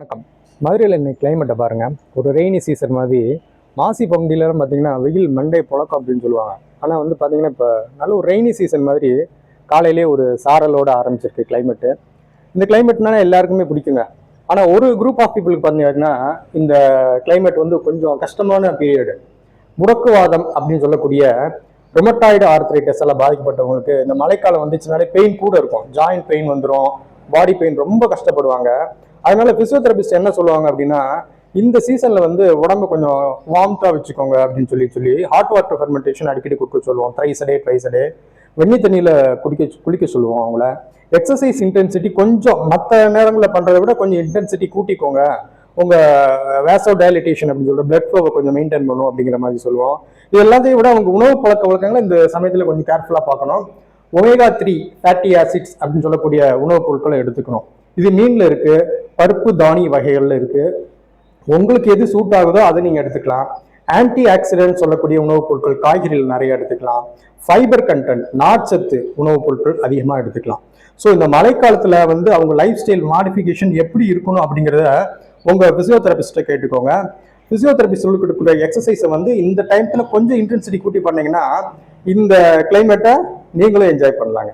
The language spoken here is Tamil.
வணக்கம். மதுரையில் இன்னைக்கு கிளைமேட்டை பாருங்கள் ஒரு ரெய்னி சீசன் மாதிரி. மாசி பகுதியிலலாம் பார்த்தீங்கன்னா வெயில் மண்டே புழக்கம் அப்படின்னு சொல்லுவாங்க. ஆனால் வந்து பார்த்தீங்கன்னா இப்போ நல்ல ஒரு ரெய்னி சீசன் மாதிரி காலையிலே ஒரு சாரலோட ஆரம்பிச்சிருக்கு கிளைமேட்டு இந்த கிளைமேட்னால எல்லாருக்குமே பிடிக்குங்க. ஆனால் ஒரு குரூப் ஆஃப் பீப்புளுக்கு பார்த்தீங்கன்னா இந்த கிளைமேட் வந்து கொஞ்சம் கஷ்டமான பீரியடு முடக்குவாதம் அப்படின்னு சொல்லக்கூடிய ரொமட்டாய்டு ஆர்த்ரைட்டஸ் எல்லாம் பாதிக்கப்பட்டவங்களுக்கு இந்த மழைக்காலம் வந்துச்சுனாலே பெயின் கூட இருக்கும். ஜாயிண்ட் பெயின் வந்துடும் பாடி பெயின் ரொம்ப கஷ்டப்படுவாங்க. அதனால பிசியோதெரபிஸ்ட் என்ன சொல்லுவாங்க அப்படின்னா இந்த சீசன்ல வந்து உடம்பு கொஞ்சம் வார்ம்த்தா வச்சுக்கோங்க அப்படின்னு சொல்லி சொல்லி ஹாட் வாட்டர் ஃபெர்மெண்டேஷன் அடிக்கடி கொடுக்க சொல்லுவோம். த்ரைஸ் டே ட்ரைஸ் டே வெண்ணி தண்ணியில் குடிக்க குளிக்க சொல்லுவோம் அவங்கள. எக்ஸசைஸ் இன்டென்சிட்டி கொஞ்சம் மற்ற நேரங்களில் பண்ணுறத விட கொஞ்சம் இன்டென்சிட்டி கூட்டிக்கோங்க. உங்கள் வேசோ டயலிட்டேஷன் அப்படின்னு சொல்லிட்டு பிளட் ஃப்ளோவை கொஞ்சம் மெயின்டைன் பண்ணும் அப்படிங்கிற மாதிரி சொல்லுவோம். இது எல்லாத்தையும் விட அவங்க உணவு பழக்க வழக்கங்களை இந்த சமயத்தில் கொஞ்சம் கேர்ஃபுல்லாக பார்க்கணும். ஒமேகா த்ரீ ஃபேட்டி ஆசிட்ஸ் அப்படின்னு சொல்லக்கூடிய உணவுப் பொருட்களை எடுத்துக்கணும். இது மீன்ல இருக்கு பருப்பு தானிய வகைகள்ல இருக்கு. உங்களுக்கு எது சூட் ஆகுதோ அதை நீங்க எடுத்துக்கலாம். ஆன்டி ஆக்சிடென்ட் சொல்லக்கூடிய உணவுப் பொருட்கள் காய்கறிகள் நிறைய எடுத்துக்கலாம். ஃபைபர் கண்டென்ட் நார்ச்சத்து உணவுப் பொருட்கள் அதிகமாக எடுத்துக்கலாம். ஸோ இந்த மழைக்காலத்தில் வந்து அவங்க லைஃப் ஸ்டைல் மாடிஃபிகேஷன் எப்படி இருக்கணும் அப்படிங்கிறத உங்கள் ஃபிசியோதெரபிஸ்ட்டை கேட்டுக்கோங்க. ஃபிசியோதெரபிஸ்ட் சொல்லி கொடுக்குற எக்ஸசைஸை வந்து இந்த டைத்தில் கொஞ்சம் இன்டென்சிட்டி கூட்டி பண்ணீங்கன்னா இந்த கிளைமேட்டை நீங்களும் என்ஜாய் பண்ணலாங்க.